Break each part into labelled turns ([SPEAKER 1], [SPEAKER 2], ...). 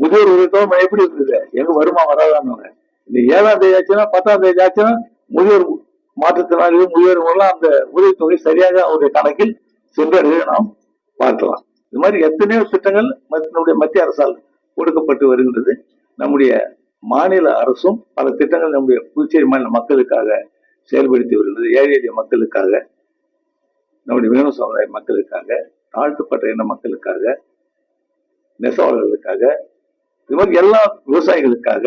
[SPEAKER 1] முதியோர் உதவித்தொகை எப்படி இருக்குது? எங்க வருமா வராதான்னு இந்த ஏழாம் தேதி ஆச்சுன்னா பத்தாம் தேதி ஆச்சுன்னா முதியோர் மாற்றுத்திறனாளிகள் முதியோர் மூலம் அந்த உதவித்தொகை சரியாக அவருடைய கணக்கில் சென்றடைய நாம் பார்க்கலாம். இது மாதிரி எத்தனையோ திட்டங்கள் நம்முடைய மத்திய அரசால் கொடுக்கப்பட்டு வருகின்றது. நம்முடைய மாநில அரசும் பல திட்டங்கள் நம்முடைய புதுச்சேரி மாநில மக்களுக்காக செயல்படுத்தி வருகிறது ஏழை எளிய மக்களுக்காக நம்முடைய மீனவ சமுதாய மக்களுக்காக தாழ்த்தப்பட்ட இன மக்களுக்காக நெசவாளர்களுக்காக இது மாதிரி எல்லா விவசாயிகளுக்காக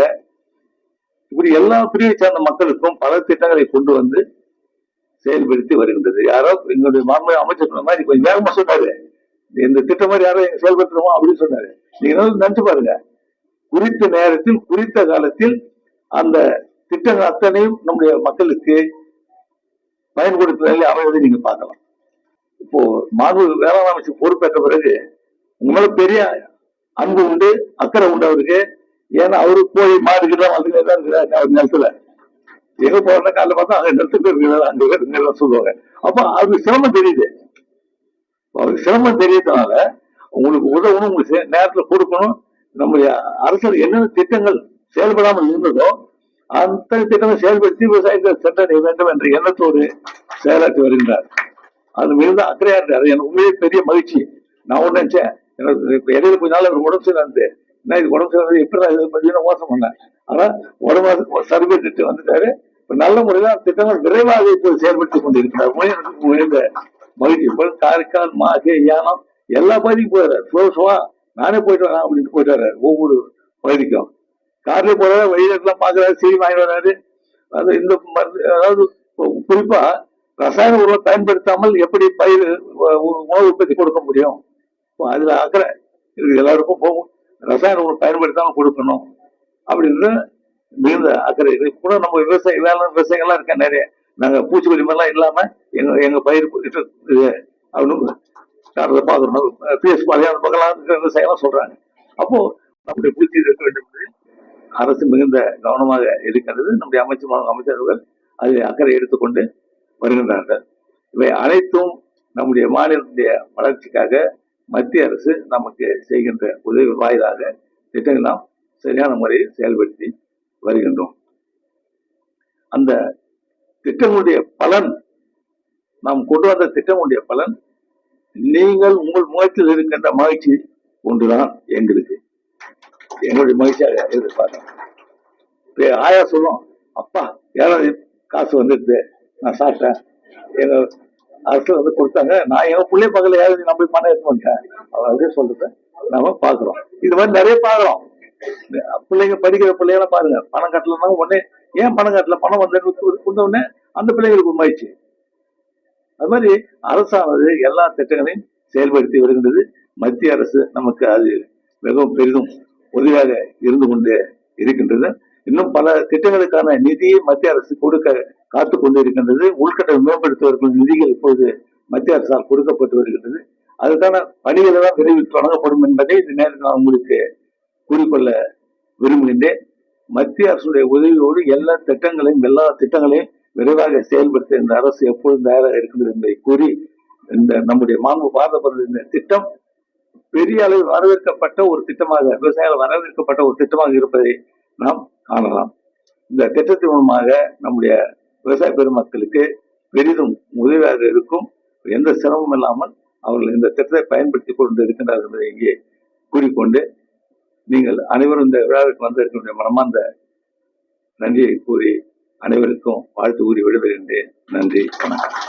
[SPEAKER 1] இப்படி எல்லா பிரிவை சார்ந்த மக்களுக்கும் பல திட்டங்களை கொண்டு வந்து செயல்படுத்தி வருகின்றது. யாரோ எங்களுடைய மாண்பு அமைச்சர் சொன்ன மாதிரி கொஞ்சம் வேகமா சொன்னாரு இந்த திட்டம் மாதிரி யாரோ எங்க செயல்படுத்துறோமோ அப்படின்னு சொன்னாரு. நீங்க வந்து நினைச்சு பாருங்க. குறித்த நேரத்தில் குறித்த காலத்தில் அந்த திட்டங்கள் அத்தனையும் நம்முடைய மக்களுக்கு பயன் கொடுத்த அமைவதை நீங்க பார்க்கலாம். இப்போ மாண்பு வேளாண் அமைச்சர் பொறுப்பேற்ற பிறகு உங்களோட பெரிய அன்பு உண்டு அக்கறை உண்டு அவருக்கு. ஏன்னா அவரு கோழி மாடுகிட்ட வந்துட்டே தான் இருக்கிறாரு அவர் நிலத்துல. எங்க போறதா காலைல பார்த்தா அங்க நிலத்துக்கு இருக்கிறாரு அங்க இருக்கிற சொல்லுவாங்க. அப்ப அவருக்கு சிரமம் தெரியுது. அவருக்கு சிரமம் தெரியறதுனால உங்களுக்கு உதவணும் உங்களுக்கு நேரத்துல கொடுக்கணும். நம்முடைய அரசு என்னென்ன திட்டங்கள் செயல்படாமல் இருந்ததோ அந்த திட்டங்களை செயல்படுத்தி விவசாயிகள் சென்றடைய வேண்டும் என்ற எண்ணத்தோடு செயலாற்றி வருகின்றார். அது மிகுந்த அக்கறையா இருக்காரு எனக்கு உண்மையே பெரிய மகிழ்ச்சி. நான் ஒன்னு நினைச்சேன் எனக்கு இப்போ இடையில கொஞ்ச நாள் அவர் உடம்பு சரியில்லாது என்ன இது உடம்பு சரியில்லாது எப்படி இது கொஞ்சம் மோசம் பண்ணேன் ஆனால் உடம்பு சர்வே திட்டம் வந்துட்டாரு. இப்போ நல்ல முறையில் திட்டங்கள் விரைவாக இப்போது செயல்படுத்தி கொண்டிருக்கிறார். எனக்கு மிகுந்த மகிழ்ச்சி. இப்போ காரைக்கால் மாகே யானம் எல்லா பகுதிக்கும் போயிடுறாரு. ஸ்லோ நானே போயிட்டு வரேன் அப்படின்ட்டு போயிட்டு வர்றாரு ஒவ்வொரு பகுதிக்கும். காரில் போறாரு வழியில எல்லாம் பாக்குறாரு வாங்கி வர்றாரு அது இந்த மருந்து அதாவது குறிப்பாக ரசாயன உரம் பயன்படுத்தாமல் எப்படி பயிர் உணவு உற்பத்தி கொடுக்க முடியும்? அதில் அக்கறை இருக்கு எல்லாருக்கும் போகும். ரசாயன உரம் பயன்படுத்தாமல் கொடுக்கணும். அப்படின்னு மிகுந்த அக்கறை இருக்கு கூட நம்ம விவசாய வேலை விவசாயிகள்லாம் இருக்க நிறைய. நாங்கள் பூச்சிக்கொல்லி மாதிரிலாம் இல்லாமல் எங்க எங்க பயிர் போயிட்டு அப்படின்னு காரில் பார்க்கணும் பிஎஸ் பாளையம் அந்த பக்கம்லாம் விவசாயம்லாம் சொல்றாங்க. அப்போ நம்முடைய பூச்சி இருக்க வேண்டும் என்று அரசு மிகுந்த கவனமாக இருக்கிறது. நம்முடைய அமைச்சர் அமைச்சர்கள் அதில் அக்கறை எடுத்துக்கொண்டு வருகின்றார்கள். இவை அனைத்தும் நம்முடைய மாநிலத்துடைய வளர்ச்சிக்காக மத்திய அரசு நமக்கு செய்கின்ற உதவி வாயிலாக திட்டங்கள் நாம் சரியான முறையில் செயல்படுத்தி வருகின்றோம். அந்த திட்டங்களுடைய பலன் நாம் கொண்டு வந்த திட்டங்களுடைய பலன் நீங்கள் உங்கள் முகத்தில் இருக்கின்ற மகிழ்ச்சி ஒன்றுதான் எங்களுக்கு. எங்களுடைய மகிழ்ச்சியாக எதிர்பார்க்க ஆயா சொல்லும் அப்பா ஏழாவது காசு வந்துடுது நான் சாப்பிட்டேன். எங்க அரசு வந்து கொடுத்தாங்க. நான் எங்க பிள்ளை பக்கத்துல யாரும் நம்ம பணம் எடுத்து பண்ணிட்டேன் அவர் அப்படியே சொல்றது நாம பாக்குறோம் இது மாதிரி நிறைய பாக்குறோம் பிள்ளைங்க படிக்கிற பிள்ளைங்கள பாருங்க. பணம் கட்டலன்னா உடனே ஏன் பணம் கட்டல? பணம் வந்து கொடுத்த உடனே அந்த பிள்ளைங்களுக்கு ஒரு அது மாதிரி அரசானது எல்லா திட்டங்களையும் செயல்படுத்தி வருகின்றது. மத்திய அரசு நமக்கு அது மிகவும் பெரிதும் உதவியாக இருந்து கொண்டே இருக்கின்றது. இன்னும் பல திட்டங்களுக்கான நிதியை மத்திய அரசு கொடுக்க காத்து கொண்டு இருக்கின்றது உள்கட்டமை மேம்படுத்துவதற்கு நிதிகள் இப்போது மத்திய அரசால் கொடுக்கப்பட்டு வருகின்றது. அதுக்கான பணிகளை தான் விரைவில் தொடங்கப்படும் என்பதை இந்த நேரத்தில் நான் உங்களுக்கு கூறிக்கொள்ள விரும்புகின்றேன். மத்திய அரசுடைய உதவியோடு எல்லா திட்டங்களையும் எல்லா திட்டங்களையும் விரைவாக செயல்படுத்த இந்த அரசு எப்பொழுதும் தயாராக இருக்கிறது என்பதை கூறி இந்த நம்முடைய மாண்பு பாரத இந்த திட்டம் பெரிய அளவில் வரவேற்கப்பட்ட ஒரு திட்டமாக விவசாயிகள் வரவேற்கப்பட்ட ஒரு திட்டமாக இருப்பதை நாம் காணலாம். இந்த திட்டத்தின் மூலமாக நம்முடைய விவசாய பெருமக்களுக்கு பெரிதும் உதவியாக இருக்கும். எந்த சிரமமும் இல்லாமல் அவர்கள் இந்த திட்டத்தை பயன்படுத்திக் கொண்டு இருக்கின்றார்கள் என்பதை இங்கே கூறிக்கொண்டு நீங்கள் அனைவரும் இந்த விழாவிற்கு வந்திருக்கின்ற மனமார்ந்த நன்றியை கூறி அனைவருக்கும் வாழ்த்து கூறி விடுபெறுகின்றேன். நன்றி வணக்கம்.